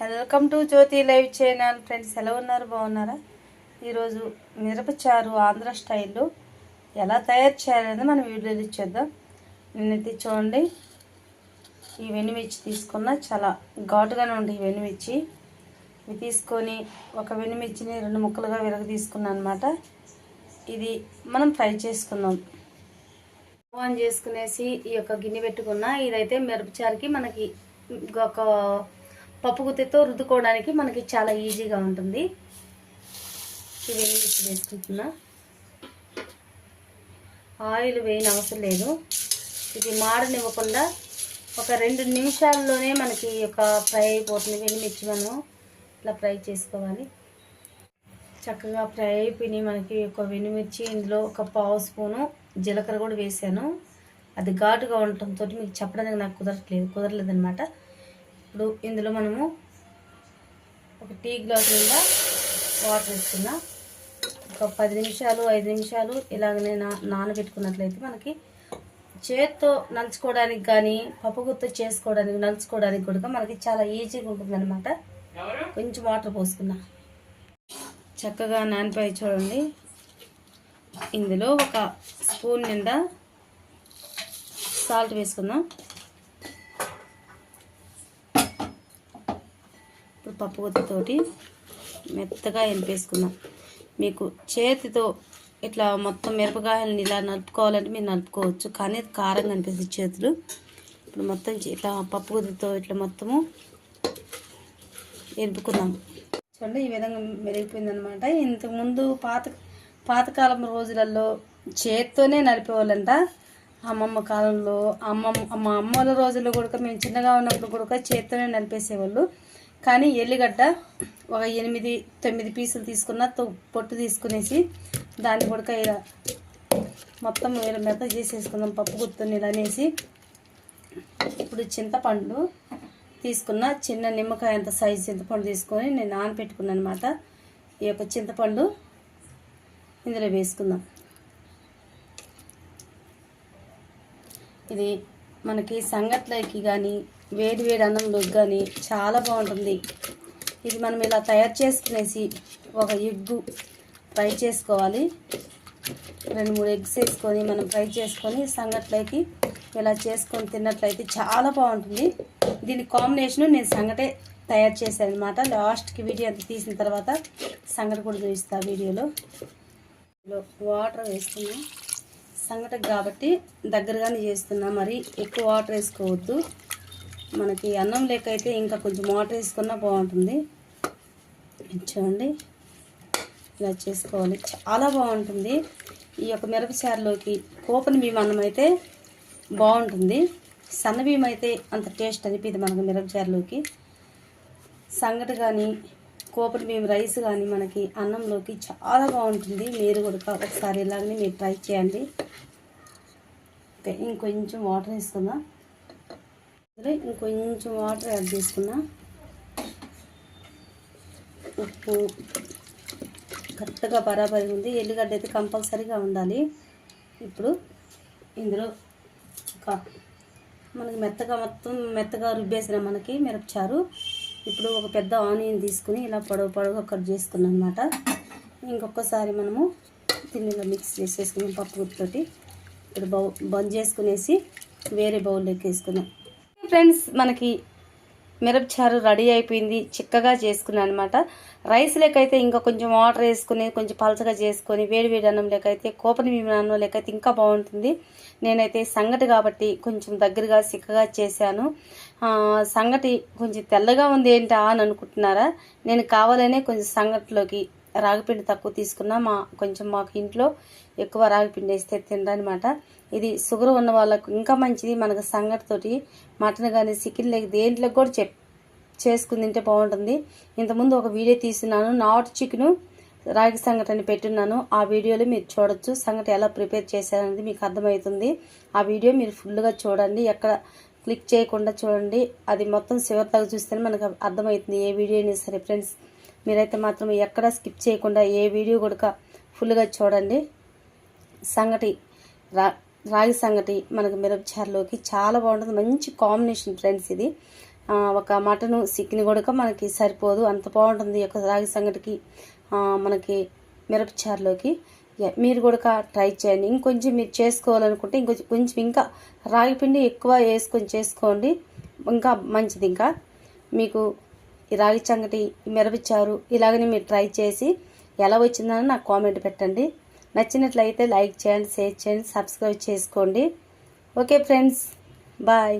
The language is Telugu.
Welcome to Jyothi live channel friends ఎలా ఉన్నారు? బాగున్నారా? ఈరోజు మిరపచారు ఆంధ్ర స్టైల్లో ఎలా తయారు చేయాలనేది మనం వీడియోలు ఇచ్చేద్దాం నేనైతే చూడండి ఈ వెనుమిర్చి తీసుకున్న చాలా ఘాటుగానే ఉంది ఈ వెనుమిర్చి ఇవి తీసుకొని ఒక వెనుమిర్చిని రెండు ముక్కలుగా విరగ తీసుకున్నాను అనమాట ఇది మనం ఫ్రై చేసుకుందాం. ఆన్ చేసుకునేసి ఈ యొక్క గిన్నె పెట్టుకున్న ఇదైతే మిరపచారుకి మనకి ఒక పప్పు గుత్తితో రుద్దుకోవడానికి మనకి చాలా ఈజీగా ఉంటుంది. ఇది వేసుకుంటున్నా. ఆయిల్ వేయని అవసరం లేదు. ఇది మాడనివ్వకుండా ఒక రెండు నిమిషాల్లోనే మనకి ఒక ఫ్రై అయిపోతుంది. వెన్నిమిర్చి మనం ఇలా ఫ్రై చేసుకోవాలి. చక్కగా ఫ్రై అయిపోయి మనకి ఒక వెనుమిర్చి ఇందులో ఒక పావు స్పూను జీలకర్ర కూడా వేసాను. అది ఘాటుగా ఉండటంతో మీకు చెప్పడానికి నాకు కుదరట్లేదు కుదరలేదు అనమాట ఇప్పుడు ఇందులో మనము ఒక టీ గ్లాస్ నిండా వాటర్ వేసుకున్నా ఒక పది నిమిషాలు ఐదు నిమిషాలు ఇలాగనే నా నానబెట్టుకున్నట్లయితే మనకి చేత్తో నంచుకోవడానికి కానీ పప్పు గుత్త చేసుకోవడానికి నంచుకోవడానికి కూడా మనకి చాలా ఈజీగా ఉంటుందన్నమాట. కొంచెం వాటర్ పోసుకున్నా చక్కగా నానిపోయి చూడండి. ఇందులో ఒక స్పూన్ నిండా సాల్ట్ వేసుకుందాం. పప్పు గుత్తతోటి మెత్తగా ఎనిపేసుకుందాం మీకు చేతితో ఇట్లా మొత్తం మిరపకాయలని ఇలా నలుపుకోవాలంటే మీరు నలుపుకోవచ్చు కానీ కారం కారంగా చేతులు. ఇప్పుడు మొత్తం చే- ఇట్లా పప్పు గుత్తితో ఇట్లా మొత్తము ఎనుపుకుందాం చూడండి ఈ విధంగా మెరిగిపోయిందనమాట ఇంతకుముందు పాత పాతకాలం రోజులలో చేత్తోనే నడిపేవాళ్ళంట అమ్మమ్మ కాలంలో అమ్మమ్మ మా అమ్మల రోజుల్లో కూడా మేము చిన్నగా ఉన్నప్పుడు కూడా చేత్తోనే నడిపేసేవాళ్ళు కానీ ఎల్లిగడ్డ ఒక ఎనిమిది తొమ్మిది పీసులు తీసుకున్న తొ- పొట్టు తీసుకునేసి దాన్ని కూడా ఇలా మొత్తం వేల మెత్త చేసేసుకుందాం పప్పు గుర్తుని ఇలా అనేసి. ఇప్పుడు చింతపండు తీసుకున్న చిన్న నిమ్మకాయ అంత సైజు చింతపండు తీసుకొని నేను నానబెట్టుకున్నాను అనమాట ఈ యొక్క చింతపండు ఇందులో వేసుకుందాం. ఇది మనకి సంగట్లోకి కానీ వేడి వేడి అన్నంలోకి కానీ చాలా బాగుంటుంది. ఇది మనం ఇలా తయారు చేసుకునేసి ఒక ఎగ్గు ఫ్రై చేసుకోవాలి. రెండు మూడు ఎగ్స్ వేసుకొని మనం ఫ్రై చేసుకొని సంగట్లోకి ఇలా చేసుకొని తిన్నట్లయితే చాలా బాగుంటుంది. దీని కాంబినేషన్ నేను సంగటే తయారు చేశాను అనమాట లాస్ట్కి వీడియో అంత తీసిన తర్వాత సంగటి కూడా చూపిస్తా వీడియోలో. వాటర్ వేస్తున్నా సంగటికి కాబట్టి దగ్గరగానే చేస్తున్నా మరి ఎక్కువ వాటర్ వేసుకోవద్దు. మనకి అన్నం లెక్క అయితే ఇంకా కొంచెం వాటర్ వేసుకున్నా బాగుంటుంది. చూడండి. ఇలా చేసుకోవాలి. చాలా బాగుంటుంది. ఈ యొక్క మిరపచారులోకి కోపని బియ్యం అన్నం అయితే బాగుంటుంది. సన్న బియ్యం అయితే అంత టేస్ట్ అనిపిది మనకు మిరపచారులోకి. సంగటి కానీ కోపని బియ్యం రైస్ కానీ మనకి అన్నంలోకి చాలా బాగుంటుంది. మీరు కూడా ఒకసారి ఇలాగనే మీరు ట్రై చేయండి. ఓకే ఇంకొంచెం వాటర్ వేసుకుందాం. అందులో ఇంకొంచెం వాటర్ యాడ్ చేసుకున్నా. ఉప్పు. కరెక్ట్గా బరాబరి ఉంది. ఎల్లిగడ్డ అయితే కంపల్సరీగా ఉండాలి. ఇప్పుడు ఇందులో ఒక మనకి మెత్తగా మొత్తం మెత్తగా రుబ్బేసిన మనకి మిరపచారు. ఇప్పుడు ఒక పెద్ద ఆనియన్ తీసుకుని ఇలా పొడవు పొడవుగా కట్ చేసుకున్నాం అనమాట ఇంకొకసారి మనము దీన్ని మిక్స్ చేసేసుకున్నాం పప్పు గుర్తుతోటి ఇప్పుడు బౌ బంద్ చేసుకునేసి వేరే బౌల్లోకి వేసుకున్నాం ఫ్రెండ్స్ మనకి మిరపచారు రెడీ అయిపోయింది. చిక్కగా చేసుకున్నాను అనమాట రైస్ లెక్కైతే ఇంకా కొంచెం వాటర్ వేసుకుని కొంచెం పలచగా చేసుకొని వేడి వేడి అన్నం లెక్కైతే కోపని బియ్యం అన్నం లెక్కైతే ఇంకా బాగుంటుంది. నేనైతే సంగటి కాబట్టి కొంచెం దగ్గరగా చిక్కగా చేశాను. సంగటి కొంచెం తెల్లగా ఉంది ఏంటా అని అనుకుంటున్నారా? నేను కావాలనే కొంచెం సంగటిలోకి రాగిపిండి తక్కువ తీసుకున్నా. మా కొంచెం మాకు ఇంట్లో ఎక్కువ రాగిపిండి వేస్తే తినరనమాట ఇది షుగర్ ఉన్న వాళ్ళకు ఇంకా మంచిది. మనకు సంగటితోటి మటన్ కానీ చికెన్ లేక దేంట్లో కూడా చెప్ చేసుకుని తింటే బాగుంటుంది. ఇంతకుముందు ఒక వీడియో తీస్తున్నాను. నాట్ చికెను రాగి సంగటి అని పెట్టున్నాను. ఆ వీడియోలో మీరు చూడొచ్చు. సంగటి ఎలా ప్రిపేర్ చేశారనేది మీకు అర్థమవుతుంది. ఆ వీడియో మీరు ఫుల్గా చూడండి. ఎక్కడ క్లిక్ చేయకుండా చూడండి. అది మొత్తం చివరి దాకా చూస్తేనే మనకు అర్థమవుతుంది ఏ వీడియో అయినా సరే ఫ్రెండ్స్. మీరైతే మాత్రం ఎక్కడ స్కిప్ చేయకుండా ఏ వీడియో కూడా ఫుల్గా చూడండి. సంగటి రా రాగి సంగటి మనకు మిరపచారులోకి చాలా బాగుంటుంది. మంచి కాంబినేషన్ ఫ్రెండ్స్ ఇది. ఒక మటను సిక్కిని కూడా మనకి సరిపోదు. అంత బాగుంటుంది ఈ యొక్క రాగి సంగటికి మనకి మిరపచారులోకి. మీరు కూడా ట్రై చేయండి. ఇంకొంచెం మీరు చేసుకోవాలనుకుంటే ఇంకొంచెం కొంచెం ఇంకా రాగి పిండి ఎక్కువ వేసుకొని చేసుకోండి. ఇంకా మంచిది ఇంకా. మీకు ఈ రాగి సంగటి మిరపచారు ఇలాగనే మీరు ట్రై చేసి ఎలా వచ్చిందని నాకు కామెంట్ పెట్టండి. నచ్చినట్లయితే లైక్ చేయండి షేర్ చేయండి సబ్స్క్రైబ్ చేసుకోండి. Okay friends bye.